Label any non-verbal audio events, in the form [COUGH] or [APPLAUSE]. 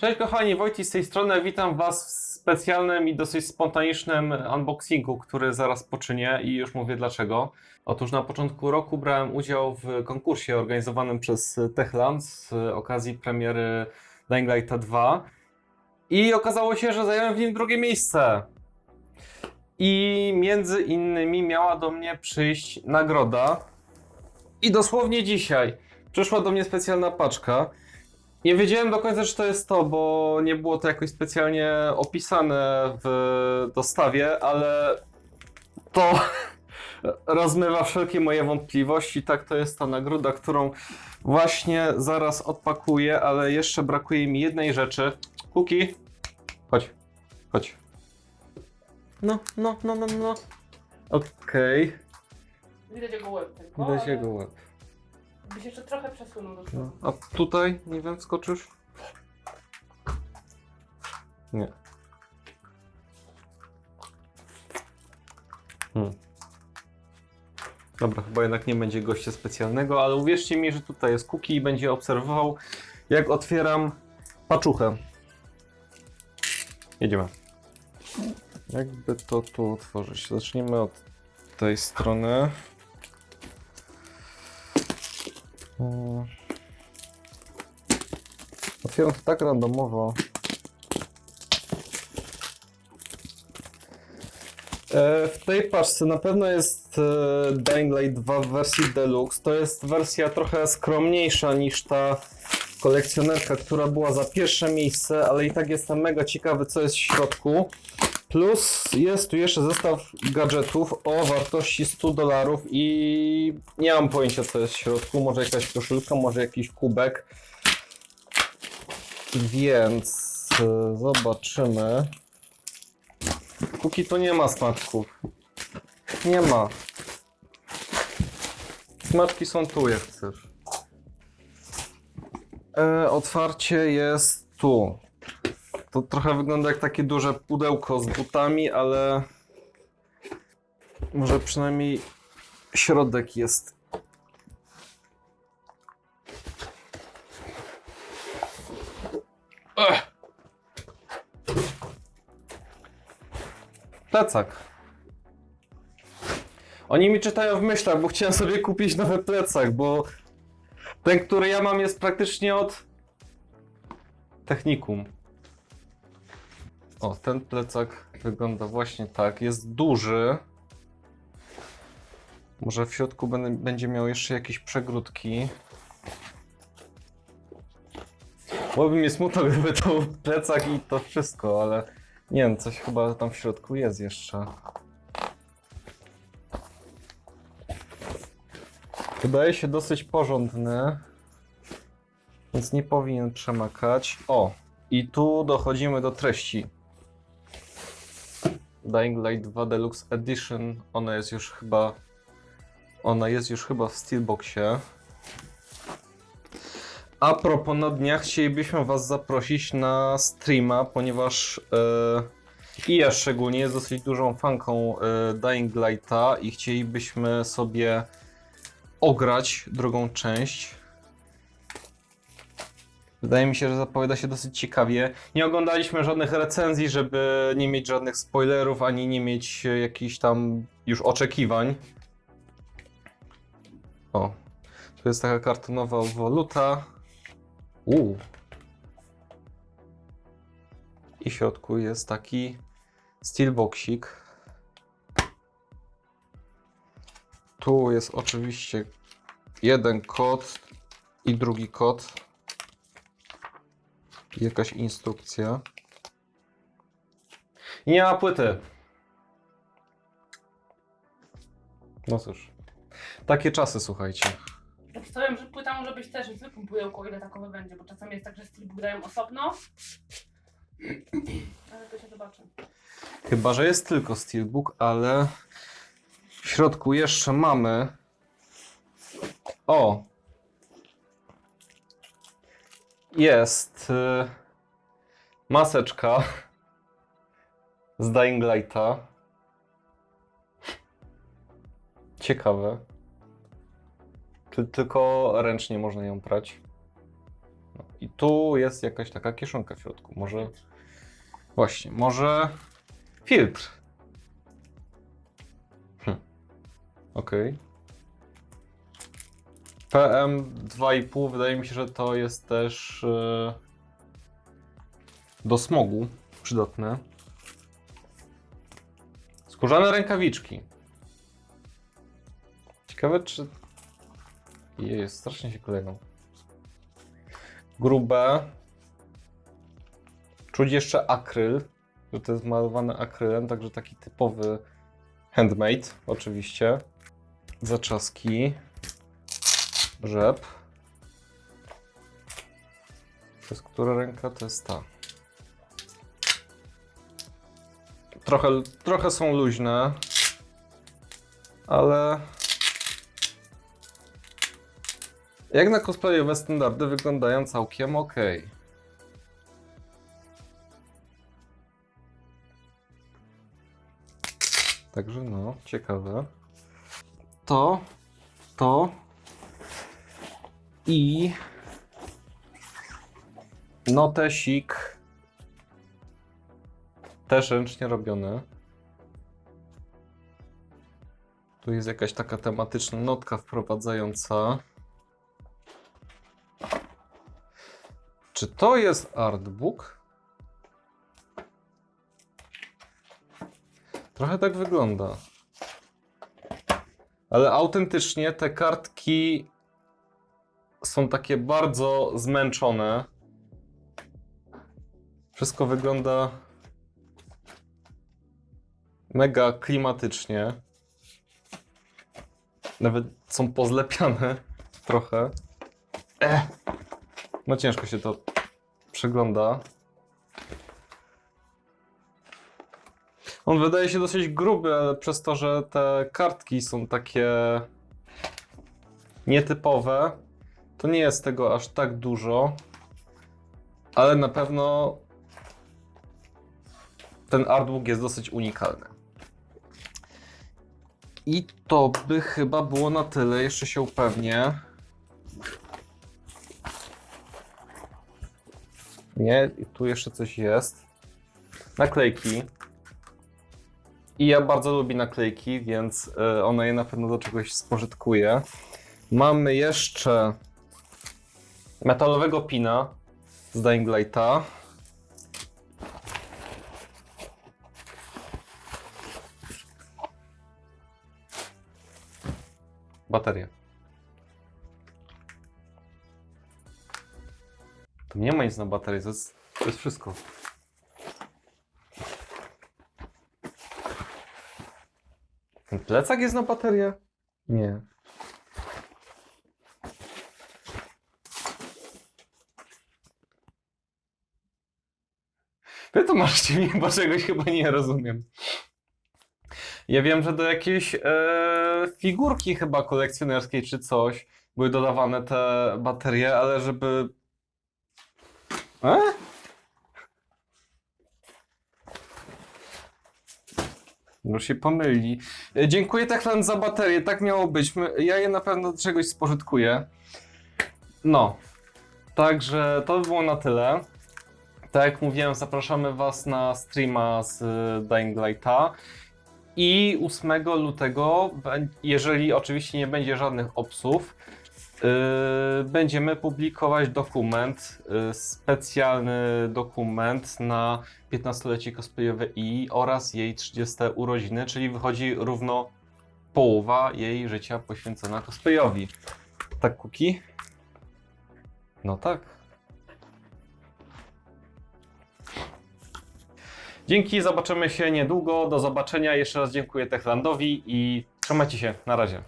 Cześć kochani, Wojciech z tej strony. Witam Was w specjalnym i dosyć spontanicznym unboxingu, który zaraz poczynię i już mówię dlaczego. Otóż na początku roku brałem udział w konkursie organizowanym przez Techland z okazji premiery Dying Light 2 i okazało się, że zająłem w nim drugie miejsce. I między innymi miała do mnie przyjść nagroda. I dosłownie dzisiaj przyszła do mnie specjalna paczka. Nie wiedziałem do końca, czy to jest to, bo nie było to jakoś specjalnie opisane w dostawie, ale to [LAUGHS] rozmywa wszelkie moje wątpliwości. Tak, to jest ta nagroda, którą właśnie zaraz odpakuję, ale jeszcze brakuje mi jednej rzeczy. Kuki, chodź, chodź. No, no, no, no, no. Okej, Widać jego łeb tylko. widać ale jego łeb. Byś jeszcze trochę przesunął do No. A tutaj, nie wiem, skoczysz? Nie. Hmm. Dobra, chyba jednak nie będzie gościa specjalnego, ale uwierzcie mi, że tutaj jest Kuki i będzie obserwował, jak otwieram paczuchę. Jedziemy. Jakby to tu otworzyć? Zacznijmy od tej strony. Otwieram to tak randomowo. E, W tej paczce na pewno jest e, Dying Light 2 w wersji Deluxe. To jest wersja trochę skromniejsza niż ta kolekcjonerka, która była za pierwsze miejsce, ale i tak jestem mega ciekawy, co jest w środku. Plus jest tu jeszcze zestaw gadżetów o wartości 100 dolarów i nie mam pojęcia co jest w środku. Może jakaś koszulka, może jakiś kubek. Więc e, zobaczymy. Póki to nie ma smaczków. Nie ma. Smaczki są tu, jak chcesz. E, otwarcie jest tu. To trochę wygląda jak takie duże pudełko z butami, ale może przynajmniej środek jest. Plecak. Oni mi czytają w myślach, bo chciałem sobie kupić nowy plecak, bo ten, który ja mam jest praktycznie od technikum. O, ten plecak wygląda właśnie tak. Jest duży. Może w środku będzie miał jeszcze jakieś przegródki. Byłoby mi smutno, gdyby to plecak i to wszystko, ale nie wiem, coś chyba tam w środku jest jeszcze. Wydaje się dosyć porządny, więc nie powinien przemakać. O, i tu dochodzimy do treści. Dying Light 2 Deluxe Edition. Ona jest już chyba. Ona jest już chyba w Steelboxie. A propos, na dniach chcielibyśmy Was zaprosić na streama, ponieważ e, i ja szczególnie jest dosyć dużą fanką e, Dying Lighta i chcielibyśmy sobie ograć drugą część. Wydaje mi się, że zapowiada się dosyć ciekawie. Nie oglądaliśmy żadnych recenzji, żeby nie mieć żadnych spoilerów, ani nie mieć e, jakichś tam już oczekiwań. O, tu jest taka kartonowa waluta. Uuu. I w środku jest taki steelboxik. Tu jest oczywiście jeden kod i drugi kod. Jakaś instrukcja. I nie ma płyty. No cóż. Takie czasy, słuchajcie. Przedstawiam, że płyta może być też w zwykłym pudełku, ile takowe będzie, bo czasami jest tak, że steelbook dają osobno. Ale to się zobaczy. Chyba, że jest tylko Steelbook, ale w środku jeszcze mamy. O! Jest y, maseczka z Dying Lighta. Ciekawe. Ty, tylko ręcznie można ją prać. No. I tu jest jakaś taka kieszonka w środku. Może. Właśnie, może. Filtr. Hm. Okej. PM2,5 wydaje mi się, że to jest też e, do smogu przydatne. Skórzane rękawiczki. Ciekawe czy... Jest, strasznie się kleją. Grube. Czuć jeszcze akryl, to jest malowane akrylem, także taki typowy handmade oczywiście. Zaczaski. Rzep. To jest która ręka? To jest ta. Trochę, trochę są luźne, ale jak na cosplayowe standardy wyglądają całkiem ok. Także no, ciekawe. To, to i notesik też ręcznie robiony. Tu jest jakaś taka tematyczna notka wprowadzająca. Czy to jest artbook? Trochę tak wygląda. Ale autentycznie te kartki są takie bardzo zmęczone. Wszystko wygląda mega klimatycznie. Nawet są pozlepiane [LAUGHS] trochę. Ech. No ciężko się to przegląda. On wydaje się dosyć gruby, ale przez to, że te kartki są takie nietypowe, to nie jest tego aż tak dużo. Ale na pewno ten artbook jest dosyć unikalny. I to by chyba było na tyle. Jeszcze się upewnię. Nie, tu jeszcze coś jest. Naklejki. I ja bardzo lubię naklejki, więc y, ona je na pewno do czegoś spożytkuje. Mamy jeszcze metalowego pina z Dying Lighta. Bateria. To nie ma nic na baterii, to jest, to jest wszystko. Ten plecak jest na baterię? Nie. Wytłumaczcie mi, bo czegoś chyba nie rozumiem. Ja wiem, że do jakiejś e, figurki chyba kolekcjonerskiej czy coś były dodawane te baterie, ale żeby... E? No się pomyli. E, Dziękuję Techland za baterię, tak miało być. My- Ja je na pewno do czegoś spożytkuję. No. Także to by było na tyle. Tak jak mówiłem, zapraszamy Was na streama z y, Dying Lighta. I 8 lutego, jeżeli oczywiście nie będzie żadnych obsów, yy, będziemy publikować dokument, yy, specjalny dokument na 15-lecie cosplayowe i oraz jej 30 urodziny, czyli wychodzi równo połowa jej życia poświęcona cosplayowi. Tak, Kuki? No tak. Dzięki, zobaczymy się niedługo. Do zobaczenia. Jeszcze raz dziękuję Techlandowi i trzymajcie się. Na razie.